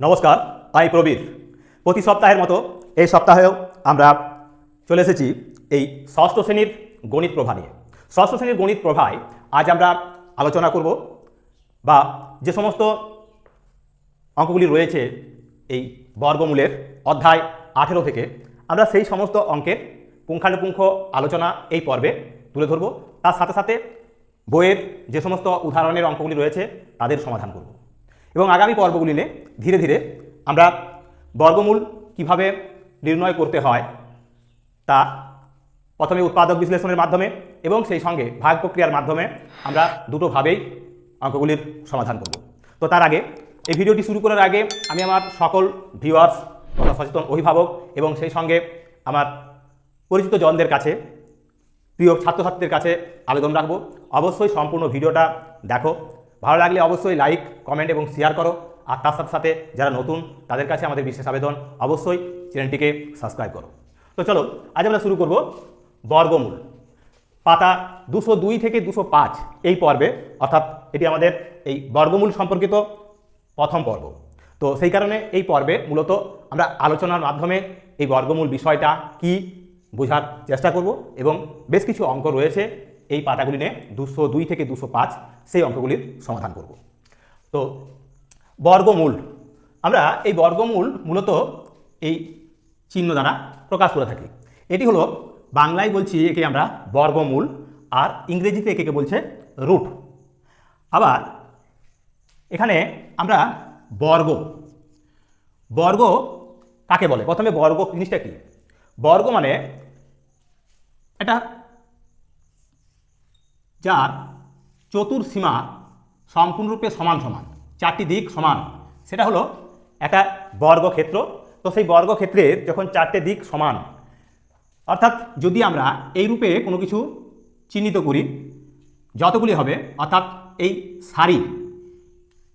নমস্কার, আমি প্রবীর। প্রতি সপ্তাহের মতো এই সপ্তাহেও আমরা চলে এসেছি এই ষষ্ঠ শ্রেণির গণিত প্রভা নিয়ে। ষষ্ঠ শ্রেণির গণিত প্রভায় আজ আমরা আলোচনা করব বা যে সমস্ত অঙ্কগুলি রয়েছে এই বর্গমূলের অধ্যায় আঠেরো থেকে, আমরা সেই সমস্ত অঙ্কের পুঙ্খানুপুঙ্খ আলোচনা এই পর্বে তুলে ধরব। তার সাথে সাথে বইয়ের যে সমস্ত উদাহরণের অঙ্কগুলি রয়েছে, তাদের সমাধান করব। এবং আগামী পর্বগুলিতে ধীরে ধীরে আমরা বর্গমূল কীভাবে নির্ণয় করতে হয় তা প্রথমে উৎপাদক বিশ্লেষণের মাধ্যমে এবং সেই সঙ্গে ভাগ প্রক্রিয়ার মাধ্যমে আমরা দুটোভাবেই অঙ্কগুলির সমাধান করব। তো তার আগে এই ভিডিওটি শুরু করার আগে আমি আমার সকল ভিউয়ার্স তথা সচেতন অভিভাবক এবং সেই সঙ্গে আমার পরিচিত জনদের কাছে, প্রিয় ছাত্রছাত্রীদের কাছে আবেদন রাখব। অবশ্যই সম্পূর্ণ ভিডিওটা দেখো। ভালো লাগলে অবশ্যই লাইক কমেন্ট এবং শেয়ার করো। আর তার সাথে সাথে যারা নতুন, তাদের কাছে আমাদের বিশেষ আবেদন অবশ্যই চ্যানেলটিকে সাবস্ক্রাইব করো। তো চলো, আজ আমরা শুরু করব বর্গমূল। পাতা দুশো দুই থেকে দুশো পাঁচ এই পর্বে, অর্থাৎ এটি আমাদের এই বর্গমূল সম্পর্কিত প্রথম পর্ব। তো সেই কারণে এই পর্বে মূলত আমরা আলোচনার মাধ্যমে এই বর্গমূল বিষয়টা কি বোঝার চেষ্টা করব এবং বেশ কিছু অঙ্ক রয়েছে এই পাতাগুলি নিয়ে দুশো দুই থেকে দুশো পাঁচ সেই অঙ্কগুলির সমাধান করব। তো বর্গমূল, আমরা এই বর্গমূল মূলত এই চিহ্ন দ্বারা প্রকাশ করে থাকি। এটি হলো বাংলায় বলছি একে আমরা বর্গমূল আর ইংরেজিতে একে বলছে রুট। আবার এখানে আমরা বর্গ বর্গ কাকে বলে? প্রথমে বর্গ জিনিসটা কি? বর্গ মানে এটা যার চতুর্সীমা সম্পূর্ণরূপে সমান সমান, চারটি দিক সমান। সেটা হলো একটা বর্গক্ষেত্র। তো সেই বর্গক্ষেত্রের যখন চারটে দিক সমান, অর্থাৎ যদি আমরা এই রূপে কোনো কিছু চিহ্নিত করি, যতগুলি হবে, অর্থাৎ এই সারি,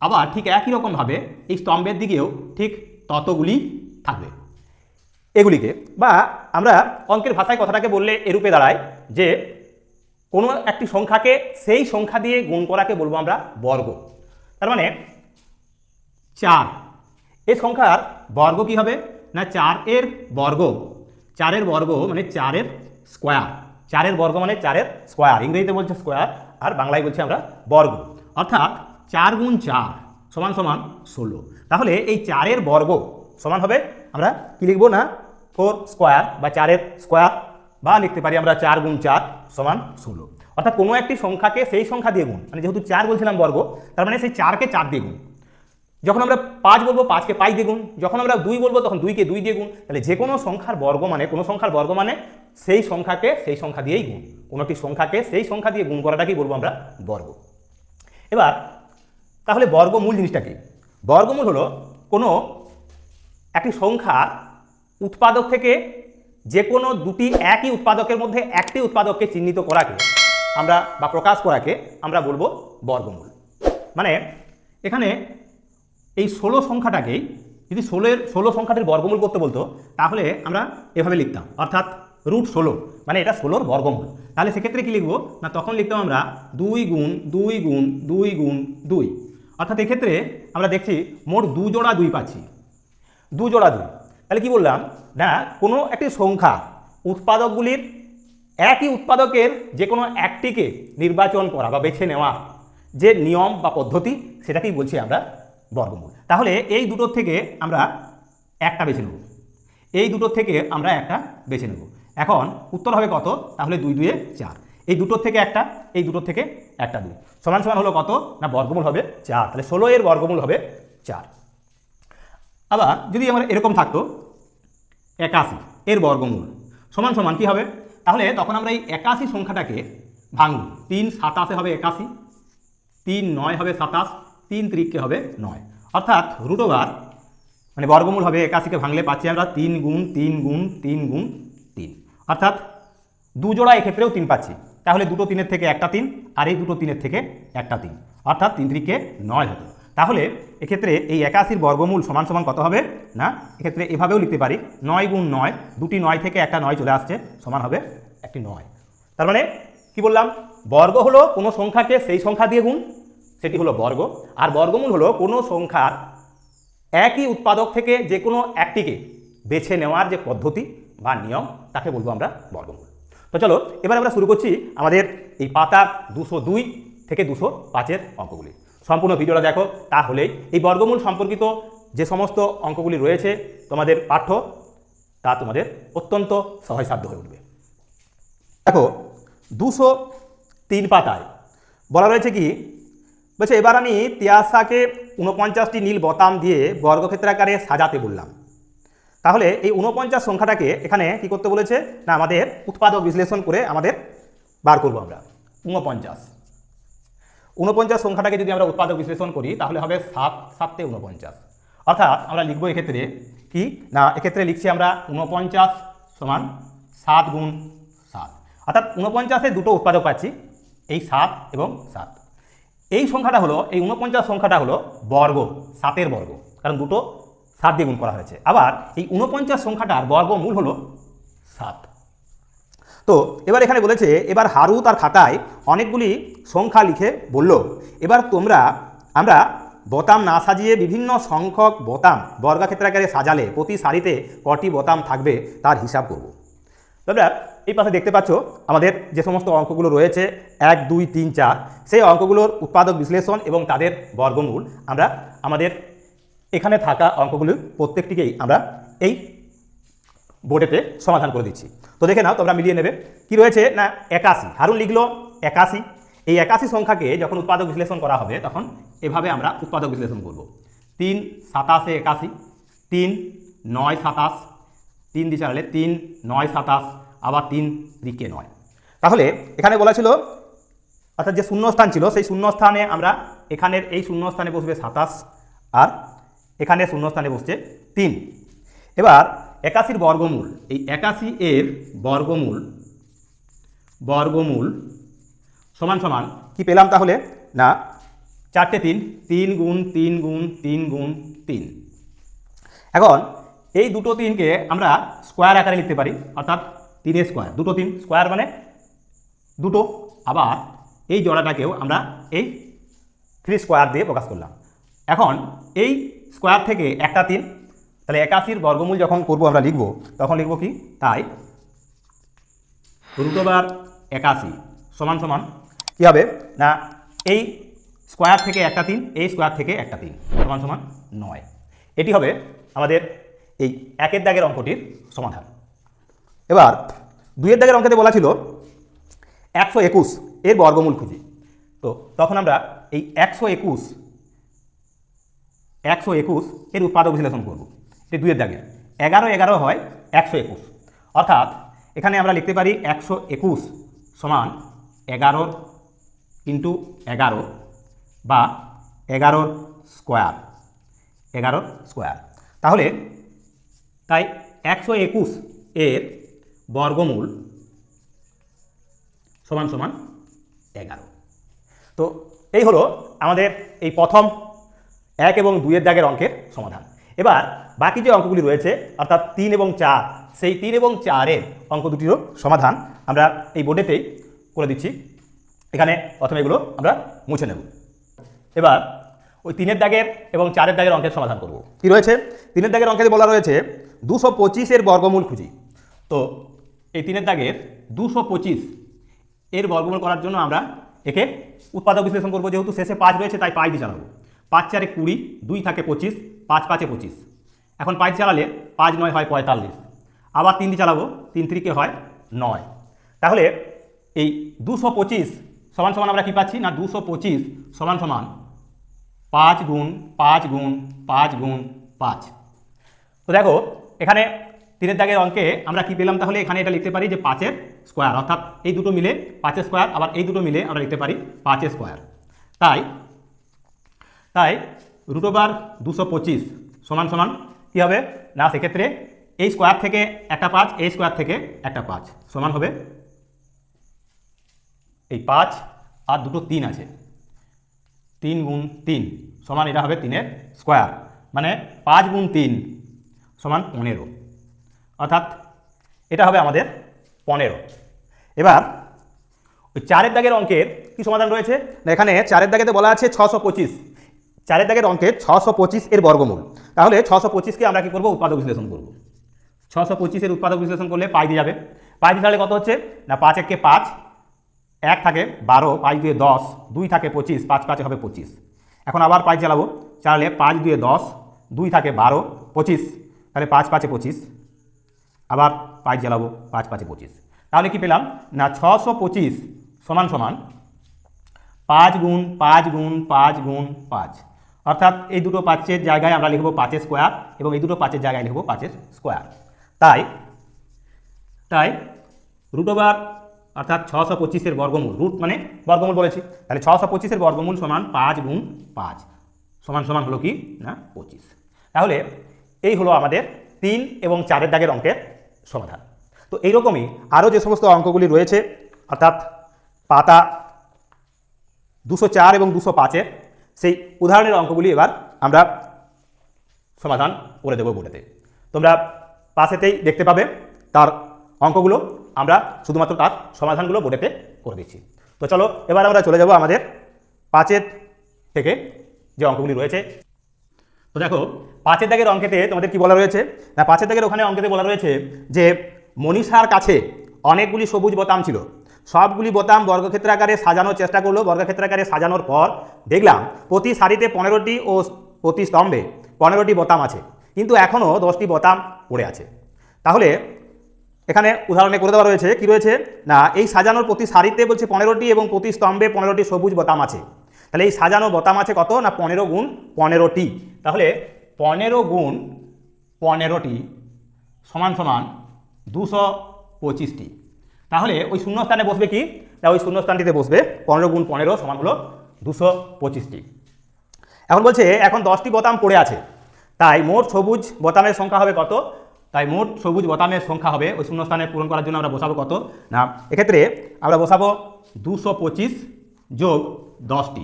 আবার ঠিক একই রকমভাবে এই স্তম্ভের দিকেও ঠিক ততগুলি থাকবে। এগুলিকে বা আমরা অঙ্কের ভাষায় কথাটাকে বললে এরূপে দাঁড়ায় যে কোনো একটি সংখ্যাকে সেই সংখ্যা দিয়ে গুণ করাকে বলব আমরা বর্গ। তার মানে চার। এই সংখ্যার বর্গ কি হবে? না চার এর বর্গ। চারের বর্গ মানে চারের স্কোয়ার। চারের বর্গ মানে চারের স্কোয়ার। ইংরেজিতে বলছে স্কোয়ার, আর বাংলায় বলছি আমরা বর্গ। অর্থাৎ চার গুণ চার সমান সমান ষোলো। তাহলে এই চারের বর্গ সমান হবে, আমরা কি লিখব না? ফোর স্কোয়ার বা চারের স্কোয়ার। বা লিখতে পারি আমরা চার গুণ চার। সমান ষোলো। অর্থাৎ কোনো একটি সংখ্যাকে সেই সংখ্যা দিয়ে গুণ। মানে যেহেতু চার বলছিলাম বর্গ, তার মানে সেই চারকে চার দিয়ে গুণ। যখন আমরা পাঁচ বলব, পাঁচকে পাঁচ দিয়ে গুণ। যখন আমরা দুই বলব, তখন দুইকে দুই দিয়ে গুণ। তাহলে যে কোনো সংখ্যার বর্গ মানে কোনো সংখ্যার বর্গ মানে সেই সংখ্যাকে সেই সংখ্যা দিয়েই গুণ। কোনো একটি সংখ্যাকে সেই সংখ্যা দিয়ে গুণ করাটাকেই বলব আমরা? বর্গ। এবার, তাহলে বর্গমূল জিনিসটা কি? বর্গমূল হলো কোনো একটি সংখ্যা উৎপাদক থেকে যে কোনো দুটি একই উৎপাদকের মধ্যে একটি উৎপাদককে চিহ্নিত করাকে আমরা বা প্রকাশ করাকে আমরা বলব বর্গমূল। মানে এখানে এই ষোলো সংখ্যাটাকেই যদি ষোলোর, ষোলো সংখ্যাটির বর্গমূল করতে বলতো, তাহলে আমরা এভাবে লিখতাম। অর্থাৎ রুট ষোলো মানে এটা ষোলোর বর্গমূল। তাহলে সেক্ষেত্রে কী লিখব? না, তখন লিখতাম আমরা দুই গুণ দুই গুণ দুই গুণ, দুই। অর্থাৎ এক্ষেত্রে আমরা দেখছি মোট দু জোড়া দুই পাচ্ছি। দু জোড়া দুই। তাহলে কি বললাম? না, কোনো একটি সংখ্যা উৎপাদকগুলির একই উৎপাদকের যে কোনো একটিকে নির্বাচন করা বা বেছে নেওয়া যে নিয়ম বা পদ্ধতি, সেটাকেই বলছি আমরা বর্গমূল। তাহলে এই দুটোর থেকে আমরা একটা বেছে নেব। এই দুটোর থেকে আমরা একটা বেছে নেব। এখন উত্তর হবে কত? তাহলে দুই দুয়ে চার। এই দুটোর থেকে একটা, এই দুটোর থেকে একটা দুই। সমান সমান হলো কত? না, বর্গমূল হবে চার। তাহলে ষোলো এর বর্গমূল হবে চার। আবার যদি আমার এরকম থাকতো, একাশি, এর বর্গমূল, সমান সমান কী হবে? তাহলে তখন আমরা এই একাশি সংখ্যাটাকে ভাঙব। তিন সাতাশে হবে একাশি, তিন নয় হবে সাতাশ, তিন ত্রিককে হবে নয়। অর্থাৎ রুট ওভার মানে বর্গমূল হবে একাশিকে ভাঙলে পাচ্ছি আমরা তিন গুণ তিন গুণ তিন গুণ তিন। অর্থাৎ দু জোড়া এক্ষেত্রেও তিন পাচ্ছি। তাহলে দুটো তিনের থেকে একটা তিন, আর এই দুটো তিনের থেকে একটা তিন। অর্থাৎ তিন ত্রিকে নয় হতো তাহলে এক্ষেত্রে এই একাশির বর্গমূল সমান সমান কত হবে? না, এক্ষেত্রে এভাবেও লিখতে পারি। নয় গুণ নয়, দুটি নয় থেকে একটা নয় চলে আসছে, সমান হবে একটি নয়। তার মানে কি বললাম? বর্গ হলো কোনো সংখ্যাকে সেই সংখ্যা দিয়ে গুণ, সেটি হলো বর্গ। আর বর্গমূল হলো কোনো সংখ্যার একই উৎপাদক থেকে যে কোনো একটিকে বেছে নেওয়ার যে পদ্ধতি বা নিয়ম, তাকে বলব আমরা বর্গমূল। তো চলো, এবার আমরা শুরু করছি আমাদের এই পাতা দুশো দুই থেকে দুশো পাঁচের অঙ্কগুলি। সম্পূর্ণ ভিডিওটা দেখো তাহলেই এই বর্গমূল সম্পর্কিত যে সমস্ত অঙ্কগুলি রয়েছে তোমাদের পাঠ্য, তা তোমাদের অত্যন্ত সহজসাধ্য হয়ে উঠবে। দেখো, দুশো তিন পাতায় বলা রয়েছে কি, বলছে, এবার আমি তিয়াসাকে উনপঞ্চাশটি নীল বোতাম দিয়ে বর্গক্ষেত্রাকারে সাজাতে বললাম। তাহলে এই উনপঞ্চাশ সংখ্যাটাকে এখানে কি করতে বলেছে? না, আমাদের উৎপাদক বিশ্লেষণ করে আমাদের বার করব আমরা। উনপঞ্চাশ উনপঞ্চাশ সংখ্যাটাকে যদি আমরা উৎপাদক বিশ্লেষণ করি, তাহলে হবে সাত সাতে উনপঞ্চাশ অর্থাৎ আমরা লিখব এক্ষেত্রে কি? না, এক্ষেত্রে লিখছি আমরা উনপঞ্চাশ সমান সাত গুণ সাত। অর্থাৎ উনপঞ্চাশে দুটো উৎপাদক পাচ্ছি, এই সাত এবং সাত। এই সংখ্যাটা হলো, এই উনপঞ্চাশ সংখ্যাটা হলো বর্গ, সাতের বর্গ, কারণ দুটো সাত দিয়ে গুণ করা হয়েছে। আবার এই উনপঞ্চাশ সংখ্যাটার বর্গমূল হলো সাত। তো এবার এখানে বলেছে, এবার হারু তার খাতায় অনেকগুলি সংখ্যা লিখে বলল। এবার তোমরা, আমরা বোতাম না সাজিয়ে বিভিন্ন সংখ্যক বোতাম বর্গাক্ষেত্রাকারে সাজালে প্রতি সারিতে কটি বোতাম থাকবে তার হিসাব করব। তোমরা এই পাশে দেখতে পাচ্ছ, আমাদের যে সমস্ত অঙ্কগুলো রয়েছে, এক, দুই, তিন, চার, সেই অঙ্কগুলোর উৎপাদক বিশ্লেষণ এবং তাদের বর্গমূল আমরা আমাদের এখানে থাকা অঙ্কগুলির প্রত্যেকটিকেই আমরা এই বোর্ডেতে সমাধান করে দিচ্ছি। তো দেখে নাও, তোমরা মিলিয়ে নেবে। কি রয়েছে? না, একাশি। হারুন লিখলো একাশি। এই একাশি সংখ্যাকে যখন উৎপাদক বিশ্লেষণ করা হবে, তখন এভাবে আমরা উৎপাদক বিশ্লেষণ করব। তিন সাতাশে একাশি, তিন নয় সাতাশ, তিন দিয়ে চালালে তিন নয় সাতাশ, আবার তিন দিকে নয়। তাহলে এখানে বলা ছিল, অর্থাৎ যে শূন্যস্থান ছিল, সেই শূন্যস্থানে আমরা এখানের এই শূন্যস্থানে বসবে সাতাশ, আর এখানে শূন্যস্থানে বসছে তিন। এবার একাশির বর্গমূল, এই একাশি এর বর্গমূল বর্গমূল সমান সমান কি পেলাম তাহলে? না, চারটে তিন তিন গুণ তিন গুণ তিন গুণ তিন। এখন এই দুটো তিনকে আমরা স্কোয়ার আকারে লিখতে পারি, অর্থাৎ তিনের স্কোয়ার। দুটো তিন, স্কোয়ার মানে দুটো। আবার এই জোড়াটাকেও আমরা এই থ্রি স্কোয়ার দিয়ে প্রকাশ করলাম। এখন এই স্কোয়ার থেকে একটা তিন তাহলে একাশির বর্গমূল যখন করব আমরা লিখব, তখন লিখব কি? তাই। রুটোবার একাশি সমান সমান কী হবে? না, এই স্কোয়ার থেকে একটা তিন, এই স্কোয়ার থেকে একটা তিন, সমান সমান নয়। এটি হবে আমাদের এই একের দাগের অঙ্কটির সমাধান। এবার দুইয়ের দাগের অঙ্কেতে বলা ছিল একশো একুশ এর বর্গমূল খুঁজি। তো তখন আমরা এই একশো একুশ একশো একুশ এর উৎপাদক বিশ্লেষণ করব। এটি দুইয়ের দাগে। এগারো এগারো হয় একশো একুশ। অর্থাৎ এখানে আমরা লিখতে পারি একশো একুশ সমান এগারোর ইন্টু এগারো বা এগারোর স্কোয়ার এগারোর স্কোয়ার। তাহলে তাই একশো একুশ এর বর্গমূল সমান সমান এগারো। তো এই হলো আমাদের এই প্রথম এক এবং দুইয়ের দাগের অঙ্কের সমাধান। এবার বাকি যে অঙ্কগুলি রয়েছে, অর্থাৎ তিন এবং চার, সেই তিন এবং চারের অঙ্ক দুটিরও সমাধান আমরা এই বোর্ডেতেই করে দিচ্ছি। এখানে প্রথমে এগুলো আমরা মুছে নেব। এবার ওই তিনের দাগের এবং চারের দাগের অঙ্কের সমাধান করব। কি রয়েছে? তিনের দাগের অঙ্কে বলা রয়েছে, দুশো পঁচিশের বর্গমূল খুঁজি। তো এই তিনের দাগের দুশো পঁচিশ এর বর্গমূল করার জন্য আমরা একে উৎপাদক বিশ্লেষণ করব। যেহেতু শেষে পাঁচ রয়েছে, তাই পাঁচ দিয়ে জানাব পাঁচ চারে কুড়ি, দুই থাকে পঁচিশ, পাঁচ পাঁচে পঁচিশ। এখন পাঁচ চালালে পাঁচ নয় হয় পঁয়তাল্লিশ। আবার তিন চালাবো, তিন তিরিকে হয় নয়। তাহলে এই দুশো পঁচিশ সমান সমান আমরা কী পাচ্ছি? না, দুশো পঁচিশ সমান সমান পাঁচ গুণ পাঁচ গুণ পাঁচ গুণ পাঁচ। তো দেখো, এখানে তিনের দাগের অঙ্কে আমরা কি পেলাম? তাহলে এখানে এটা লিখতে পারি যে পাঁচের স্কোয়ার। অর্থাৎ এই দুটো মিলে পাঁচের স্কোয়ার, আবার এই দুটো মিলে আমরা লিখতে পারি পাঁচের স্কোয়ার। তাই তাই রুটোবার দুশো পঁচিশ সমান সমান কী হবে? না, সেক্ষেত্রে এই স্কোয়ার থেকে একটা পাঁচ এই স্কোয়ার থেকে একটা পাঁচ। সমান হবে এই পাঁচ আর দুটো তিন আছে। তিন গুণ তিন, সমান এটা হবে তিনের স্কোয়ার মানে পাঁচ গুণ তিন সমান পনেরো। অর্থাৎ এটা হবে আমাদের পনেরো। এবার ওই চারের দাগের অঙ্কের কি সমাধান রয়েছে? এখানে চারের দাগেতে বলা আছে ছশো পঁচিশ। চারের দাগের অঙ্কের ছশো পঁচিশ এর বর্গমূল। তাহলে ছশো পঁচিশকে আমরা কি করব? উৎপাদক বিশ্লেষণ করব। ছশো পঁচিশের উৎপাদক বিশ্লেষণ করলে পাই দিয়ে যাবে। পাই দিয়ে তাহলে কত হচ্ছে? না, পাঁচ একে পাঁচ, এক থাকে বারো, পাঁচ দুয়ে দশ, দুই থাকে পঁচিশ, পাঁচ পাঁচে হবে পঁচিশ। এখন আবার পাঁচ চালাবো। চালালে পাঁচ দুয়ে দশ, দুই থাকে বারো, পঁচিশ, তাহলে পাঁচ পাঁচে পঁচিশ। আবার পাঁচ জ্বালাবো পাঁচ পাঁচে পঁচিশ। তাহলে কি পেলাম? না, ছশো পঁচিশ সমান সমান পাঁচ গুণ পাঁচ গুণ পাঁচ গুণ, পাঁচ। অর্থাৎ এই দুটো পাঁচের জায়গায় আমরা লিখব পাঁচের স্কোয়ার এবং এই দুটো পাঁচের জায়গায় লিখব পাঁচের স্কোয়ার তাই তাই রুট ওভার অর্থাৎ ছশো পঁচিশের বর্গমূল রুট মানে বর্গমূল বলেছি। তাহলে ছশো পঁচিশের বর্গমূল সমান পাঁচ গুণ পাঁচ। সমান সমান হলো কি? না, পঁচিশ। তাহলে এই হলো আমাদের তিন এবং চারের দাগের অঙ্কের সমাধান। তো এইরকমই আরও যে সমস্ত অঙ্কগুলি রয়েছে, অর্থাৎ পাতা দুশো চার এবং দুশো পাঁচের সেই উদাহরণের অঙ্কগুলি এবার আমরা সমাধান করে দেবো বোর্ডেতে। তোমরা পাশেতেই দেখতে পাবে তার অঙ্কগুলো। আমরা শুধুমাত্র তার সমাধানগুলো বোর্ডেতে করে দিচ্ছি। তো চলো, এবার আমরা চলে যাব আমাদের পাঁচের থেকে যে অঙ্কগুলি রয়েছে। তো দেখো, পাঁচের দাগের অঙ্কেতে তোমাদের কি বলা রয়েছে? না, পাঁচের দাগের ওখানে অঙ্কেতে বলা রয়েছে যে মনীষার কাছে অনেকগুলি সবুজ বোতাম ছিল। সবগুলি বোতাম বর্গক্ষেত্র আকারে সাজানোর চেষ্টা করল। বর্গক্ষেত্র আকারে সাজানোর পর দেখলাম প্রতি সারিতে পনেরোটি ও প্রতি স্তম্ভে পনেরোটি বোতাম আছে। কিন্তু এখনও দশটি বোতাম পড়ে আছে। তাহলে এখানে উদাহরণে করে দেওয়া রয়েছে, কি রয়েছে? না, এই সাজানোর প্রতি সারিতে বলছে পনেরোটি এবং প্রতি স্তম্ভে পনেরোটি সবুজ বোতাম আছে। তাহলে এই সাজানো বোতাম আছে কত? না, পনেরো গুণ পনেরোটি। তাহলে পনেরো গুণ পনেরোটি সমান সমান দুশো পঁচিশটি। তাহলে ওই শূন্যস্থানে বসবে কি? না ওই শূন্যস্থানটিতে বসবে পনেরো গুণ পনেরো সমান হলো দুশো পঁচিশটি। এখন বলছে, এখন দশটি বোতাম পড়ে আছে। তাই মোট সবুজ বোতামের সংখ্যা হবে কত? তাই মোট সবুজ বোতামের সংখ্যা হবে ওই শূন্যস্থানে পূরণ করার জন্য আমরা বসাবো কত? না, এক্ষেত্রে আমরা বসাবো দুশো পঁচিশ যোগ দশটি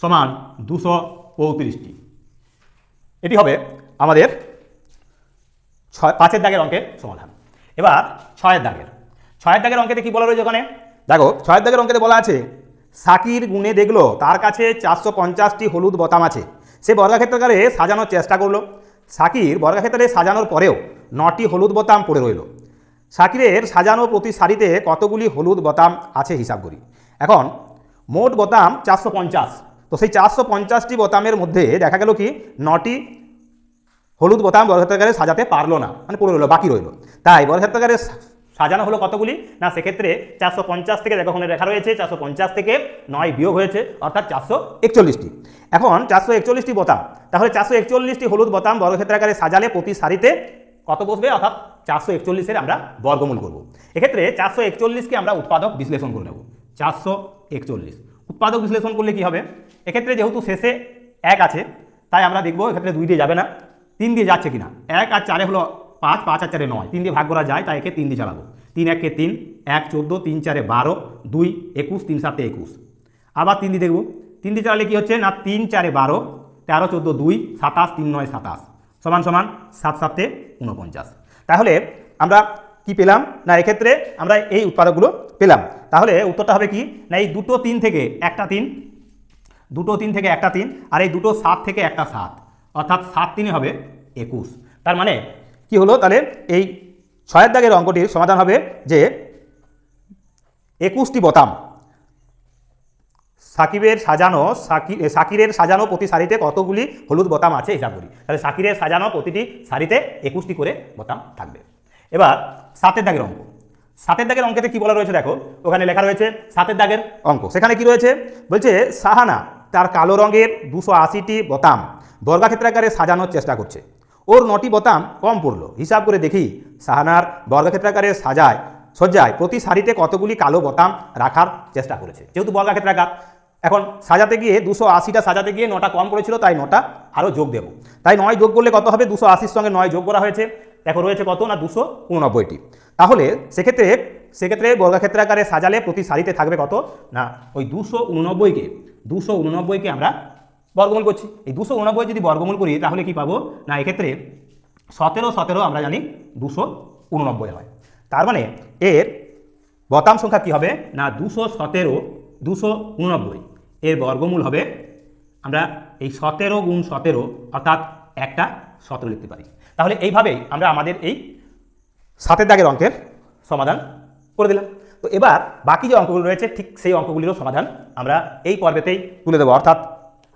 সমান দুশো পঁয়ত্রিশটি। এটি হবে আমাদের ছয়, পাঁচের দাগের অঙ্কের সমাধান। এবার ছয়ের দাগের। ছয়ের দাগের অঙ্কেতে কি বলা রয়েছে ওখানে? দেখো, ছয়ের দাগের অঙ্কেতে বলা আছে, সাকির গুণে দেখল, তার কাছে চারশো পঞ্চাশটি হলুদ বোতাম আছে। সে বর্গাক্ষেত্রকারে সাজানোর চেষ্টা করল। সাকির বর্গাক্ষেত্রে সাজানোর পরেও নটি হলুদ বোতাম পড়ে রইল। সাকিরের সাজানো প্রতি সারিতে কতগুলি হলুদ বোতাম আছে হিসাব করি। এখন, মোট বোতাম চারশো পঞ্চাশ। তো সেই চারশো পঞ্চাশটি বোতামের মধ্যে দেখা গেল কি, নটি হলুদ বোতাম বর্গক্ষেত্রাকারে সাজাতে পারল না মানে পড়ে রইল, বাকি রইল। তাই বর্গক্ষেত্রাকারে সাজানো হলো কতগুলি? না, সেক্ষেত্রে চারশো পঞ্চাশ থেকে দেখো ওখানে লেখা রয়েছে, চারশো পঞ্চাশ থেকে নয় বিয়োগ হয়েছে, অর্থাৎ চারশো একচল্লিশটি। এখন চারশো একচল্লিশটি বোতাম। তাহলে চারশো একচল্লিশটি হলুদ বোতাম বর্গক্ষেত্রাকারে সাজালে প্রতি সারিতে কত বসবে? অর্থাৎ চারশো একচল্লিশের আমরা বর্গমূল করব। এক্ষেত্রে চারশো একচল্লিশকে আমরা উৎপাদক বিশ্লেষণ করে নেব। চারশো একচল্লিশ। উৎপাদক বিশ্লেষণ করলে কি হবে? এক্ষেত্রে যেহেতু শেষে এক আছে, তাই আমরা দেখব এক্ষেত্রে দুই দিয়ে যাবে না তিন দিয়ে যাচ্ছে কিনা। এক আর চারে হলো পাঁচ পাঁচ আর চারে নয়। তিন দিয়ে ভাগ করা যায়, তাই একে তিন দিয়ে চালাবো। তিন, একে তিন, এক, চোদ্দ, তিন, চারে বারো, দুই, একুশ, তিন, সাতে, একুশ। আবার তিন দিয়ে দেখব। তিন দিয়ে চালালে কী হচ্ছে? না, তিন, চারে বারো, তেরো, চোদ্দ, দুই, সাতাশ, তিন, নয়, সাতাশ। সমান সমান সাত, সাতে উনপঞ্চাশ তাহলে আমরা কি পেলাম? না, এক্ষেত্রে আমরা এই উৎপাদকগুলো পেলাম। তাহলে উত্তরটা হবে কি? না, এই দুটো তিন থেকে একটা তিন, দুটো তিন থেকে একটা তিন, আর এই দুটো সাত থেকে একটা সাত। অর্থাৎ সাত তিনই হবে একুশ। তার মানে কি হলো? তাহলে এই ছয়ের দাগের অঙ্কটির সমাধান হবে যে একুশটি বোতাম সাকিবের সাজানো সাকি সাকিরের সাজানো প্রতি সারিতে কতগুলি হলুদ বোতাম আছে? হিসাব করি। তাহলে সাকিরের সাজানো প্রতিটি সারিতে একুশটি করে বোতাম থাকবে। এবার সাতের দাগের অঙ্ক। সাতের দাগের অঙ্কেতে কি বলা রয়েছে দেখো? ওখানে লেখা রয়েছে সাতের দাগের অঙ্ক। সেখানে কি রয়েছে? বলছে সাহানা তার কালো রঙের দুশো আশিটি বোতাম বর্গাক্ষেত্রাকারে সাজানোর চেষ্টা করছে। ওর নটি বোতাম কম পড়ল। হিসাব করে দেখি সাহানার বর্গাক্ষেত্রাকারে সাজায়, সজ্জায় প্রতি শাড়িতে কতগুলি কালো বোতাম রাখার চেষ্টা করেছে। যেহেতু বর্গাক্ষেত্রাকার, এখন সাজাতে গিয়ে দুশো আশিটা সাজাতে গিয়ে নটা কম পড়েছিল, তাই নটা আরও যোগ দেবো। তাই নয় যোগ করলে কত হবে? দুশো আশির সঙ্গে নয় যোগ করা হয়েছে। দেখো, রয়েছে কত না? দুশো উননব্বইটি। তাহলে সেক্ষেত্রে সেক্ষেত্রে বর্গাক্ষেত্রাকারে সাজালে প্রতি সারিতে থাকবে কত? না, ওই দুশো উননব্বইকে দুশো উননব্বইকে আমরা বর্গমূল করছি। এই দুশো উনব্বই যদি বর্গমূল করি, তাহলে কি পাবো? না, এক্ষেত্রে সতেরো সতেরো আমরা জানি দুশো উননব্বই হয়। তার মানে এর বতাম সংখ্যা কি হবে? না, দুশো সতেরো, দুশো উননব্বই। এর বর্গমূল হবে, আমরা এই সতেরো গুণ সতেরো, অর্থাৎ একটা সতেরো লিখতে পারি। তাহলে এইভাবেই আমরা আমাদের এই সাতের দাগের অঙ্কের সমাধান করে দিলাম। তো এবার বাকি যে অঙ্কগুলো রয়েছে, ঠিক সেই অঙ্কগুলিরও সমাধান আমরা এই পর্বেতেই তুলে দেবো। অর্থাৎ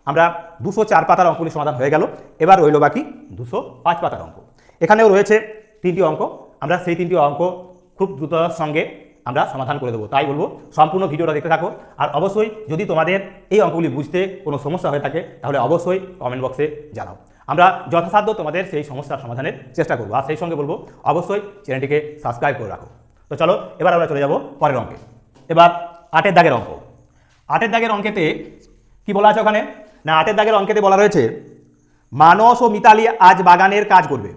আমরা দুশো চার পাতার অঙ্কগুলি সমাধান হয়ে গেল। এবার রইল বাকি দুশো পাঁচ পাতার অঙ্ক। এখানেও রয়েছে তিনটি অঙ্ক। আমরা সেই তিনটি অঙ্ক খুব দ্রুততার সঙ্গে আমরা সমাধান করে দেবো। তাই বলব, সম্পূর্ণ ভিডিওটা দেখতে থাকো। আর অবশ্যই যদি তোমাদের এই অঙ্কগুলি বুঝতে কোনো সমস্যা হয়ে থাকে, তাহলে অবশ্যই কমেন্ট বক্সে জানাও। আমরা যথাসাধ্য তোমাদের সেই সমস্যার সমাধানের চেষ্টা করব। আর সেই সঙ্গে বলব, অবশ্যই চ্যানেলটিকে সাবস্ক্রাইব করে রাখো। তো চলো, এবার আমরা চলে যাব পরের অঙ্কে। এবার আটের দাগের অঙ্ক। আটের দাগের অঙ্কেতে কি বলা আছে ওখানে? না আটের দাগের অঙ্কেতে বলা রয়েছে, মানস ও মিতালি আজ বাগানের কাজ করবে।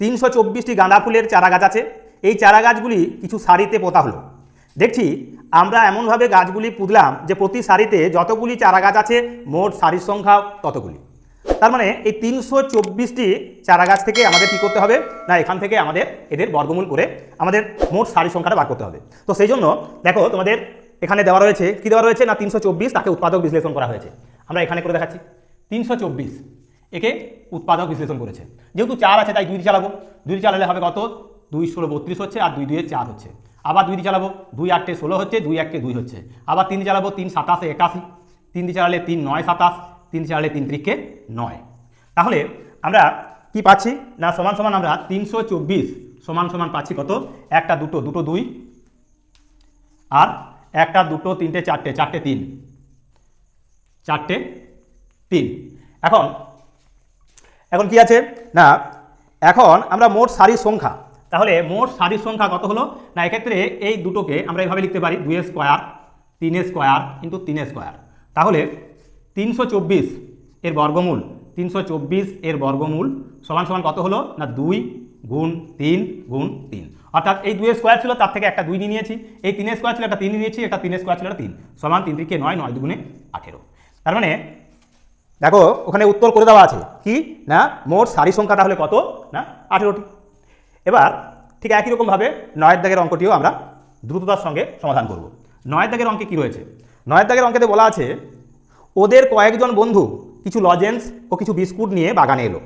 তিনশো চব্বিশটি গাঁদা ফুলের চারা গাছ আছে। এই চারা গাছগুলি কিছু সারিতে পোতা হলো। দেখছি, আমরা এমনভাবে গাছগুলি পুঁতলাম যে প্রতি সারিতে যতগুলি চারা গাছ আছে, মোট সারির সংখ্যা ততগুলি। তার মানে এই তিনশো চব্বিশটি চারা গাছ থেকে আমাদের কী করতে হবে? না, এখান থেকে আমাদের এদের বর্গমূল করে আমাদের মোট সারি সংখ্যাটা বার করতে হবে। তো সেই জন্য দেখো, তোমাদের এখানে দেওয়া রয়েছে, কী দেওয়া রয়েছে? না, তিনশো চব্বিশ, তাকে উৎপাদক বিশ্লেষণ করা হয়েছে। আমরা এখানে করে দেখাচ্ছি। তিনশো চব্বিশ একে উৎপাদক বিশ্লেষণ করেছে। যেহেতু চার আছে, তাই দুই চালাবো। দুই চালালে হবে কত? দুই ষোলো বত্রিশ হচ্ছে আর দুই দুয়ে চার হচ্ছে। আবার দুই দিয়ে চালাবো। দুই আটটে ষোলো হচ্ছে, দুই একটে দুই হচ্ছে। আবার তিন দিয়ে চালাবো, তিন সাতাশে একাশি। তিন দিয়ে চালালে তিন নয় সাতাশ তিন চালালে তিন ত্রিকে নয়। তাহলে আমরা কি পাচ্ছি? না, সমান সমান আমরা তিনশো চব্বিশ সমান সমান পাচ্ছি কত? একটা দুটো দুটো দুই। আর একটা দুটো, তিনটে, চারটে চারটে তিন। চারটে তিন। এখন এখন কি আছে? না, এখন আমরা মোট সারির সংখ্যা। তাহলে মোট সারির সংখ্যা কত হলো? না, এক্ষেত্রে এই দুটোকে আমরা এইভাবে লিখতে পারি, দুই স্কোয়ার, তিন স্কোয়ার ইন্টু তিন স্কোয়ার। তাহলে তিনশো চব্বিশ এর বর্গমূল, তিনশো চব্বিশ এর বর্গমূল সমান সমান কত হলো? না, দুই গুণ তিন গুণ তিন। অর্থাৎ এই দুই স্কোয়ার ছিল, তার থেকে একটা দুই নিয়ে নিয়েছি। এই তিন স্কোয়ার ছিল, একটা তিন নিয়েছি, একটা তিন স্কোয়ার ছিল, একটা তিন। সমান তিন থেকে নয় নয় দুগুণে আঠেরো। তার মানে দেখো, ওখানে উত্তর করে দেওয়া আছে। কি? না, মোট সারি সংখ্যা তাহলে কত? না, আঠেরোটি। এবার ঠিক একই রকমভাবে নয়ের দাগের অঙ্কটিও আমরা দ্রুততার সঙ্গে সমাধান করব। নয়ের দাগের অঙ্কে কি রয়েছে? নয়ের দাগের অঙ্কেতে বলা আছে, ওদের কয়েকজন বন্ধু কিছু লজেন্স ও কিছু বিস্কুট নিয়ে বাগানে এলো।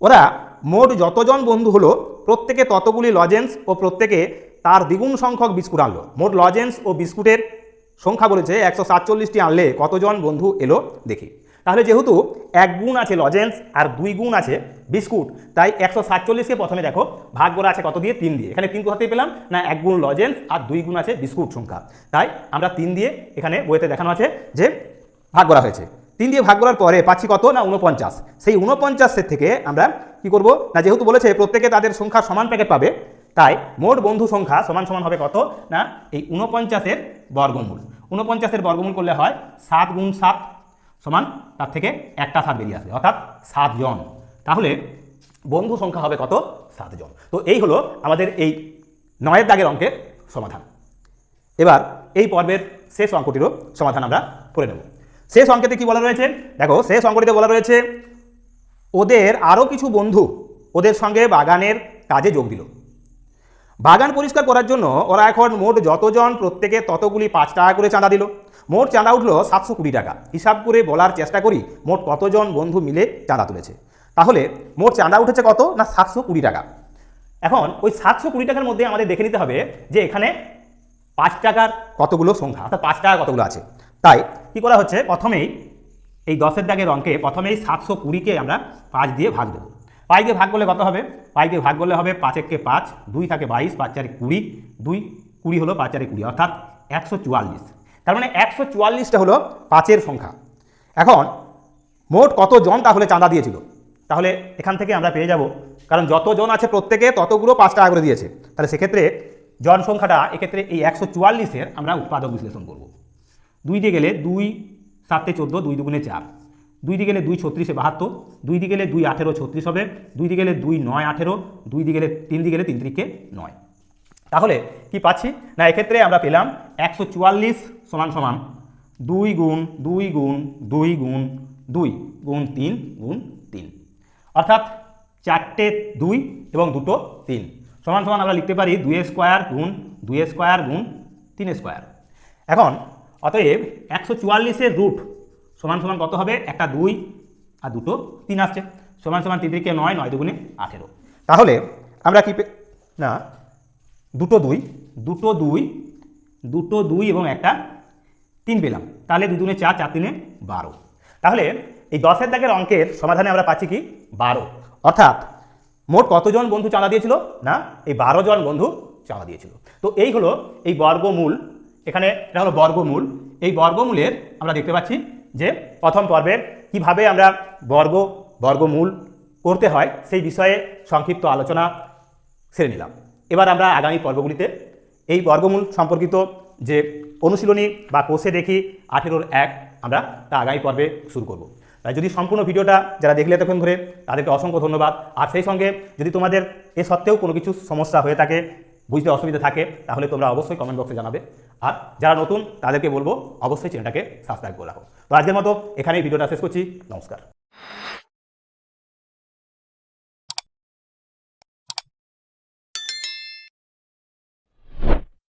ওরা মোট যতজন বন্ধু হলো, প্রত্যেকে ততগুলি লজেন্স ও প্রত্যেকে তার দ্বিগুণ সংখ্যক বিস্কুট আনলো। মোট লজেন্স ও বিস্কুটের সংখ্যা বলেছে একশো সাতচল্লিশটি আনলে কতজন বন্ধু এলো দেখি। তাহলে যেহেতু এক গুণ আছে লজেন্স আর দুই গুণ আছে বিস্কুট, তাই একশো সাতচল্লিশকে প্রথমে দেখো ভাগ করা আছে কত দিয়ে? তিন দিয়ে। এখানে তিন কোথাতেই পেলাম? না, এক গুণ লজেন্স আর দুই গুণ আছে বিস্কুট সংখ্যা। তাই আমরা তিন দিয়ে এখানে বইতে দেখানো আছে যে ভাগ করা হয়েছে। তিন দিয়ে ভাগ করার পরে পাচ্ছি কত? না উনপঞ্চাশ সেই উনপঞ্চাশের থেকে আমরা কি করব? না, যেহেতু বলেছে প্রত্যেকে তাদের সংখ্যা সমান প্যাকেট পাবে তাই মোট বন্ধু সংখ্যা সমান সমান হবে কত? না, এই উনপঞ্চাশের বর্গমূল। উনপঞ্চাশের বর্গমূল করলে হয় সাত গুণ সাত সমান, তার থেকে একটা সাত বেরিয়ে আসবে, অর্থাৎ সাতজন তাহলে বন্ধু সংখ্যা হবে কত? সাতজন তো এই হলো আমাদের এই নয়ের দাগের অঙ্কের সমাধান। এবার এই পর্বের শেষ অঙ্কটিরও সমাধান আমরা করে নেব। শেষ অঙ্কেতে কি বলা রয়েছে? দেখো, শেষ অঙ্কটিতে বলা রয়েছে, ওদের আরও কিছু বন্ধু ওদের সঙ্গে বাগানের কাজে যোগ দিল। বাগান পরিষ্কার করার জন্য ওরা এখন মোট যতজন প্রত্যেকে ততগুলি পাঁচ টাকা করে চাঁদা দিল। মোট চাঁদা উঠল সাতশো কুড়ি টাকা। হিসাব করে বলার চেষ্টা করি মোট কতজন বন্ধু মিলে চাঁদা তুলেছে। তাহলে মোট চাঁদা উঠেছে কত না সাতশো কুড়ি টাকা? এখন ওই সাতশো কুড়ি টাকার মধ্যে আমাদের দেখে নিতে হবে যে এখানে পাঁচ টাকার কতগুলো সংখ্যা, অর্থাৎ পাঁচ টাকা কতগুলো আছে। তাই কি করা হচ্ছে? প্রথমেই এই দশের দাগের অঙ্কে প্রথমেই সাতশো কুড়িকে আমরা পাঁচ দিয়ে ভাগ দেবো। দিয়ে ভাগ করলে কত হবে? দিয়ে ভাগ করলে হবে পাঁচ এককে পাঁচ, দুই থাকে বাইশ, পাঁচ চারে কুড়ি, দুই কুড়ি হলো পাঁচ চারে কুড়ি, অর্থাৎ একশো চুয়াল্লিশ। তার মানে একশো চুয়াল্লিশটা হলো পাঁচের সংখ্যা। এখন মোট কতজন তাহলে চাঁদা দিয়েছিল? তাহলে এখান থেকে আমরা পেয়ে যাব, কারণ যতজন আছে প্রত্যেকে ততগুলো পাঁচ টাকা করে দিয়েছে। তাহলে সেক্ষেত্রে জনসংখ্যাটা এক্ষেত্রে এই একশো চুয়াল্লিশের আমরা উৎপাদক বিশ্লেষণ করব। দুই দিয়ে গেলে দুই, সাতে চোদ্দ, দুই দুগুণে চার। দুই দিয়ে গেলে দুই ছত্রিশে বাহাত্তর, দুই দিয়ে গেলে দুই আঠেরো ছত্রিশ হবে, দুই দিয়ে গেলে দুই নয় আঠেরো, দুই দিয়ে গেলে তিন দিয়ে গেলে তিন তিরিকে নয়। তাহলে কি পাচ্ছি? না, এক্ষেত্রে আমরা পেলাম একশো চুয়াল্লিশ সমান সমান দুই গুণ দুই গুণ দুই গুণ দুই, গুণ তিন গুণ তিন। অর্থাৎ চারটে দুই এবং দুটো তিন। সমান সমান আমরা লিখতে পারি দুই স্কোয়ার গুণ, দুই স্কোয়ার গুণ, তিন স্কোয়ার। এখন, অতএব একশো চুয়াল্লিশের রুট সমান সমান কত হবে? একটা, দুই আর দুটো, তিন আসছে। সমান সমান তিন দিকে নয় নয় দুগুণে আঠেরো। তাহলে আমরা কি না, দুটো দুই দুটো দুই দুটো দুই এবং একটা তিন পেলাম। তাহলে দু চার চার তিনে বারো। তাহলে এই দশের দাগের অঙ্কের সমাধানে আমরা পাচ্ছি কি? বারো। অর্থাৎ মোট কতজন বন্ধু চাঁদা দিয়েছিল? না, এই বারো জন বন্ধু চাঁদা দিয়েছিল। তো এই হলো এই বর্গমূল। এখানে এটা হলো বর্গমূল। এই বর্গমূলের আমরা দেখতে পাচ্ছি যে প্রথম পর্বে কীভাবে আমরা বর্গ, বর্গমূল করতে হয় সেই বিষয়ে সংক্ষিপ্ত আলোচনা সেরে নিলাম। এবার আমরা আগামী পর্বগুলিতে এই বর্গমূল সম্পর্কিত যে অনুশীলনী বা কোষে দেখি আঠেরোর এক আমরা তা আগামী পর্বে শুরু করব। তাই যদি সম্পূর্ণ ভিডিওটা যারা দেখলে এতক্ষণ ধরে তাদেরকে অসংখ্য ধন্যবাদ। আর সেই সঙ্গে যদি তোমাদের এ সত্ত্বেও কোনো কিছু সমস্যা হয়ে থাকে বুঝতে অসুবিধা থাকে, তাহলে তোমরা অবশ্যই কমেন্ট বক্সে জানাবে। আর যারা নতুন, তাদেরকে বলব, অবশ্যই চ্যানেলটাকে সাবস্ক্রাইব করে রাখো। তো আজকের মতো এখানেই ভিডিওটা শেষ করছি। নমস্কার।